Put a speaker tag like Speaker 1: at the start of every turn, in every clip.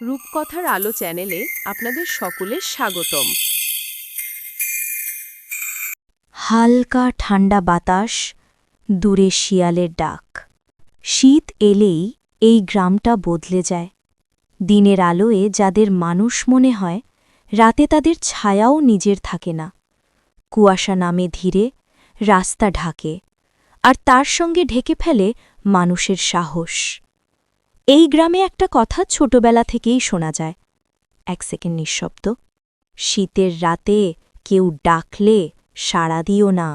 Speaker 1: রূপকথার আলো চ্যানেলে আপনাদের সকলের স্বাগতম।
Speaker 2: হালকা ঠান্ডা বাতাস, দূরে শিয়ালের ডাক। শীত এলেই এই গ্রামটা বদলে যায়। দিনের আলোয় যাদের মানুষ মনে হয়, রাতে তাদের ছায়াও নিজের থাকে না। কুয়াশা নামে ধীরে রাস্তা ঢাকে, আর তার সঙ্গে ঢেকে ফেলে মানুষের সাহস। এই গ্রামে একটা কথা ছোটবেলা থেকেই শোনা যায়। এক সেকেন্ড নিঃশব্দ, শীতের রাতে কেউ ডাকলে সাড়া দিও না।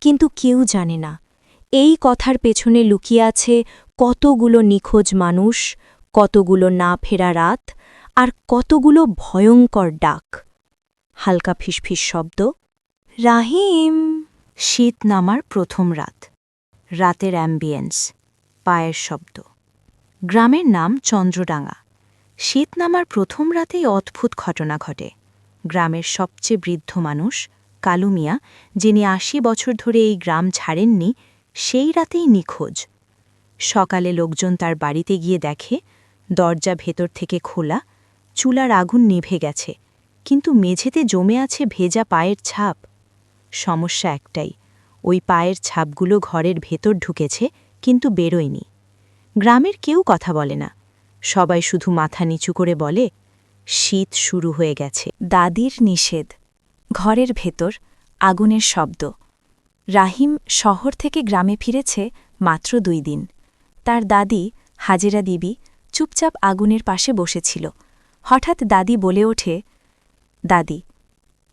Speaker 2: কিন্তু কেউ জানে না, এই কথার পেছনে লুকিয়ে আছে কতগুলো নিখোঁজ মানুষ, কতগুলো না ফেরা রাত, আর কতগুলো ভয়ঙ্কর ডাক। হালকা ফিসফিস শব্দ, রাহিম, শীত নামার প্রথম রাত। রাতের অ্যাম্বিয়েন্স, পায়ের শব্দ। গ্রামের নাম চন্দ্রডাঙ্গা। শীত নামার প্রথম রাতেই অদ্ভুত ঘটনা ঘটে। গ্রামের সবচেয়ে বৃদ্ধ মানুষ, কালু মিয়া, যিনি আশি বছর ধরে এই গ্রাম ছাড়েননি, সেই রাতেই নিখোঁজ। সকালে লোকজন তার বাড়িতে গিয়ে দেখে, দরজা ভেতর থেকে খোলা, চুলার আগুন নিভে গেছে, কিন্তু মেঝেতে জমে আছে ভেজা পায়ের ছাপ। সমস্যা একটাই, ওই পায়ের ছাপগুলো ঘরের ভেতর ঢুকেছে, কিন্তু বেরোয়নি। গ্রামের কেউ কথা বলে না। সবাই শুধু মাথা নিচু করে বলে, শীত শুরু হয়ে গেছে। দাদির নিষেধ। ঘরের ভেতর আগুনের শব্দ। রাহিম শহর থেকে গ্রামে ফিরেছে মাত্র দুই দিন। তার দাদি, হাজেরা দিবি, চুপচাপ আগুনের পাশে বসেছিল। হঠাৎ দাদি বলে ওঠে, দাদি,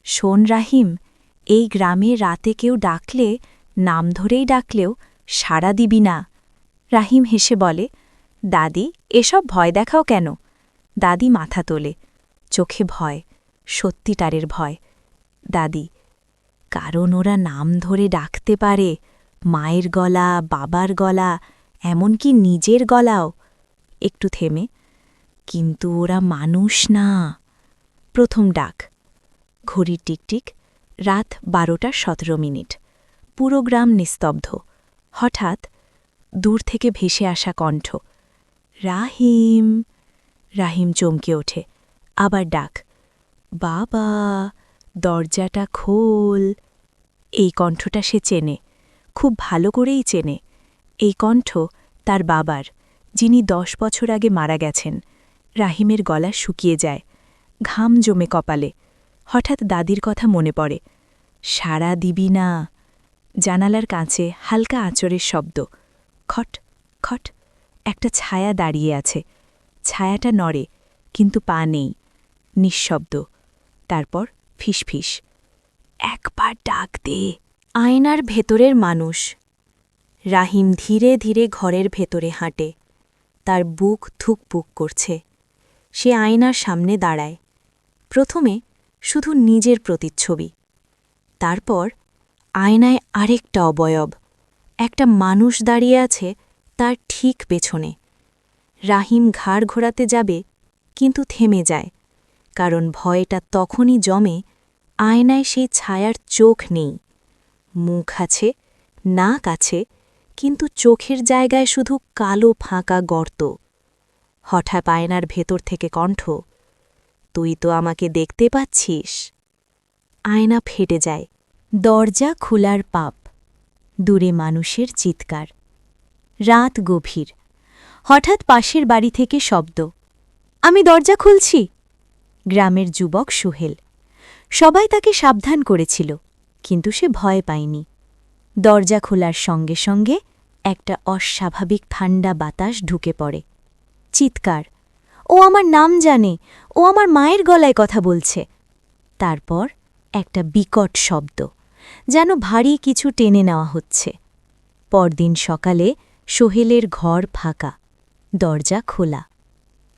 Speaker 2: শোন রাহিম, এই গ্রামে রাতে কেউ ডাকলে, নাম ধরেই ডাকলেও সাড়া দিবি না। রাহিম হেসে বলে, দাদি, এসব ভয় দেখাও কেন? দাদি মাথা তোলে, চোখে ভয় সত্যিটারের ভয়। দাদি, কারণ ওরা নাম ধরে ডাকতে পারে, মায়ের গলা, বাবার গলা, এমনকি নিজের গলাও। একটু থেমে, কিন্তু ওরা মানুষ না। প্রথম ডাক। ঘড়ির টিকটিক, রাত বারোটা সতেরো মিনিট। পুরো গ্রাম নিস্তব্ধ। হঠাৎ দূর থেকে ভেসে আসা কণ্ঠ। রাহিম রাহিম চমকে ওঠে। আবার ডাক, বাবা, দরজাটা খোল। এই কণ্ঠটা সে চেনে, খুব ভালো করেই চেনে। এই কণ্ঠ তার বাবার, যিনি দশ বছর আগে মারা গেছেন। রাহিমের গলা শুকিয়ে যায়, ঘাম জমে কপালে। হঠাৎ দাদির কথা মনে পড়ে সাড়া দিবি না। জানালার কাছে হালকা আঁচড়ের শব্দ। খট খট, একটা ছায়া দাঁড়িয়ে আছে। ছায়াটা নড়ে, কিন্তু পা নেই। নিঃশব্দ। তারপর ফিসফিস। একবার ডাক দে। আয়নার ভেতরের মানুষ। রাহিম ধীরে ধীরে ঘরের ভেতরে হাঁটে। তার বুক থুকপুক করছে। সে আয়নার সামনে দাঁড়ায়। প্রথমে শুধু নিজের প্রতিচ্ছবি। তারপর আয়নায় আরেকটা অবয়ব। একটা মানুষ দাঁড়িয়ে আছে তার ঠিক পেছনে। রাহিম ঘাড় ঘোরাতে যাবে, কিন্তু থেমে যায়, কারণ ভয়টা তখনই জমে আয়নায় সেই ছায়ার চোখ নেই। মুখ আছে, নাক আছে, কিন্তু চোখের জায়গায় শুধু কালো ফাঁকা গর্ত। হঠাৎ আয়নার ভেতর থেকে কণ্ঠ, তুই তো আমাকে দেখতে পাচ্ছিস? আয়না ফেটে যায়, দরজা খোলার পাপ। দূরে মানুষের চিৎকার। রাত গভীর। হঠাৎ পাশের বাড়ি থেকে শব্দ, আমি দরজা খুলছি? গ্রামের যুবক সুহেল। সবাই তাকে সাবধান করেছিল, কিন্তু সে ভয় পায়নি। দরজা খোলার সঙ্গে সঙ্গে একটা অস্বাভাবিক ঠান্ডা বাতাস ঢুকে পড়ে। চিৎকার, ও আমার নাম জানে, ও আমার মায়ের গলায় কথা বলছে। তারপর একটা বিকট শব্দ। যেন ভারী কিছু টেনে নেওয়া হচ্ছে। পরদিন সকালে সোহেলের ঘর ফাঁকা, দরজা খোলা।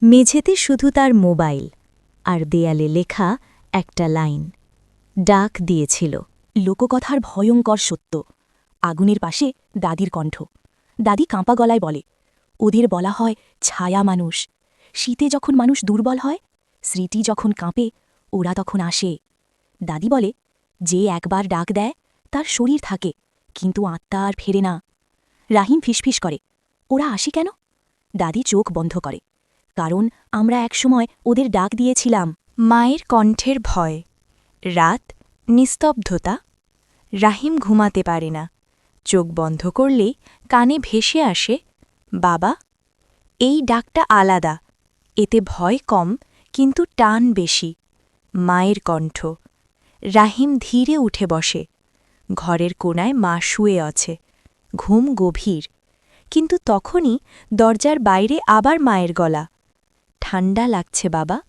Speaker 2: মেঝেতে শুধু তার মোবাইল আর দেয়ালে লেখা একটা লাইন, ডাক দিয়েছিল, লোককথার ভয়ঙ্কর সত্য, আগুনের পাশে দাদির কণ্ঠ। দাদি কাঁপা গলায় বলে, ওদের বলা হয় ছায়া মানুষ। শীতে যখন মানুষ দুর্বল হয়, স্মৃতি যখন কাঁপে, ওরা তখন আসে। দাদি বলে যে একবার ডাক দেয়, তার শরীর থাকে, কিন্তু আত্মা আর ফেরে না। রাহিম ফিসফিস করে, ওরা আসি কেন? দাদি চোখ বন্ধ করে, কারণ আমরা একসময় ওদের ডাক দিয়েছিলাম। মায়ের কণ্ঠের ভয়, রাত, নিস্তব্ধতা। রাহিম ঘুমাতে পারে না, চোখ বন্ধ করলেই কানে ভেসে আসে, বাবা, এই ডাকটা আলাদা, এতে ভয় কম, কিন্তু টান বেশি। মায়ের কণ্ঠ রাহিম ধীরে উঠে বসে। ঘরের কোনায় মা শুয়ে আছে। ঘুম গভীর। কিন্তু তখনই দরজার বাইরে আবার মায়ের গলা। ঠান্ডা লাগছে বাবা,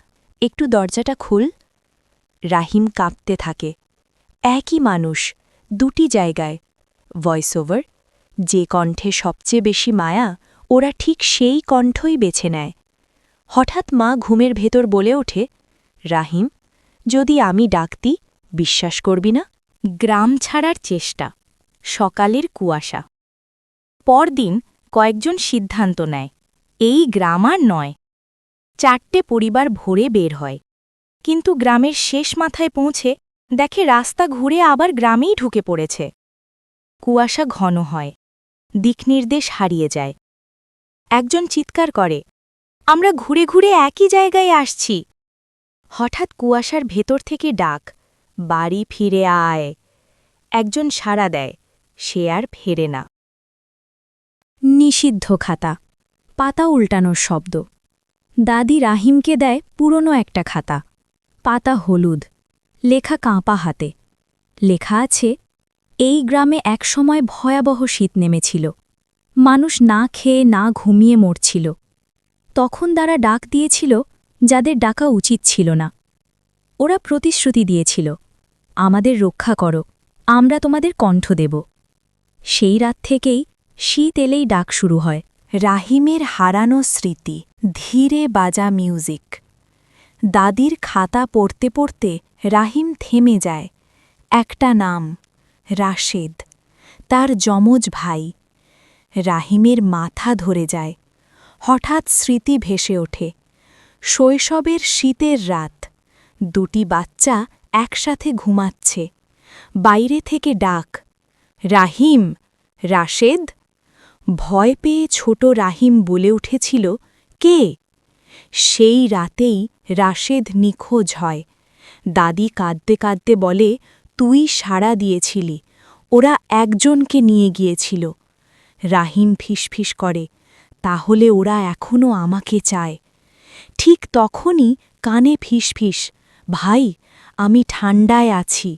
Speaker 2: একটু দরজাটা খুল। রাহিম কাঁপতে থাকে। একই মানুষ, দুটি জায়গায়। ভয়েস ওভার যে কণ্ঠে সবচেয়ে বেশি মায়া, ওরা ঠিক সেই কণ্ঠই বেছে নেয়। হঠাৎ মা ঘুমের ভেতর বলে ওঠে, রাহিম, যদি আমি ডাকতি বিশ্বাস করবি না? গ্রাম ছাড়ার চেষ্টা, সকালের কুয়াশা। পরদিন কয়েকজন সিদ্ধান্ত নেয়, এই গ্রাম আর নয়। চারটে পরিবার ভোরে বের হয়, কিন্তু গ্রামের শেষ মাথায় পৌঁছে দেখে রাস্তা ঘুরে আবার গ্রামেই ঢুকে পড়েছে। কুয়াশা ঘন হয় দিকনির্দেশ হারিয়ে যায়। একজন চিৎকার করে, আমরা ঘুরে ঘুরে একই জায়গায় আসছি। হঠাৎ কুয়াশার ভেতর থেকে ডাক বাড়ি ফিরে আয়। একজন সাড়া দেয়, সে আর ফেরে না। নিষিদ্ধ খাতা, পাতা উল্টানোর শব্দ। দাদি রাহিমকে দেয় পুরনো একটা খাতা, পাতা হলুদ, লেখা কাঁপা হাতে। লেখা আছে, এই গ্রামে একসময় ভয়াবহ শীত নেমেছিল। মানুষ না খেয়ে না ঘুমিয়ে মরছিল। তখন তারা ডাক দিয়েছিল, যাদের ডাকা উচিত ছিল না। ওরা প্রতিশ্রুতি দিয়েছিল, আমাদের রক্ষা করো, আমরা তোমাদের কণ্ঠ দেব। সেই রাত থেকেই শীত এলেই ডাক শুরু হয়, রাহিমের হারানো স্মৃতি, ধীরে বাজা মিউজিক। দাদির খাতা পড়তে পড়তে রাহিম থেমে যায়, একটা নাম, রাশেদ, তার যমজ ভাই। রাহিমের মাথা ধরে যায়, হঠাৎ স্মৃতি ভেসে ওঠে, শৈশবের শীতের রাত। দুটি বাচ্চা একসাথে ঘুমাচ্ছে। বাইরে থেকে ডাক, রাহিম, রাশেদ? ভয় পেয়ে ছোট রাহিম বলে উঠেছিল, কে? সেই রাতেই রাশেদ নিখোঁজ হয়। দাদি কাঁদতে কাঁদতে বলে, তুই সাড়া দিয়েছিলি, ওরা একজনকে নিয়ে গিয়েছিল। রাহিম ফিসফিস করে, তাহলে ওরা এখনও আমাকে চায়। ঠিক তখনই কানে ফিসফিস ভাই, আমি ঠান্ডায় আছি।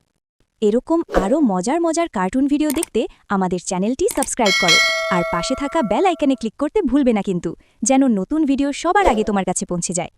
Speaker 2: এরকম আরও মজার মজার কার্টুন ভিডিও দেখতে আমাদের চ্যানেলটি সাবস্ক্রাইব করো। আর পাশে থাকা বেল আইকনে ক্লিক করতে ভুলবে না কিন্তু, যেন নতুন ভিডিও সবার আগে তোমার কাছে পৌঁছে যায়।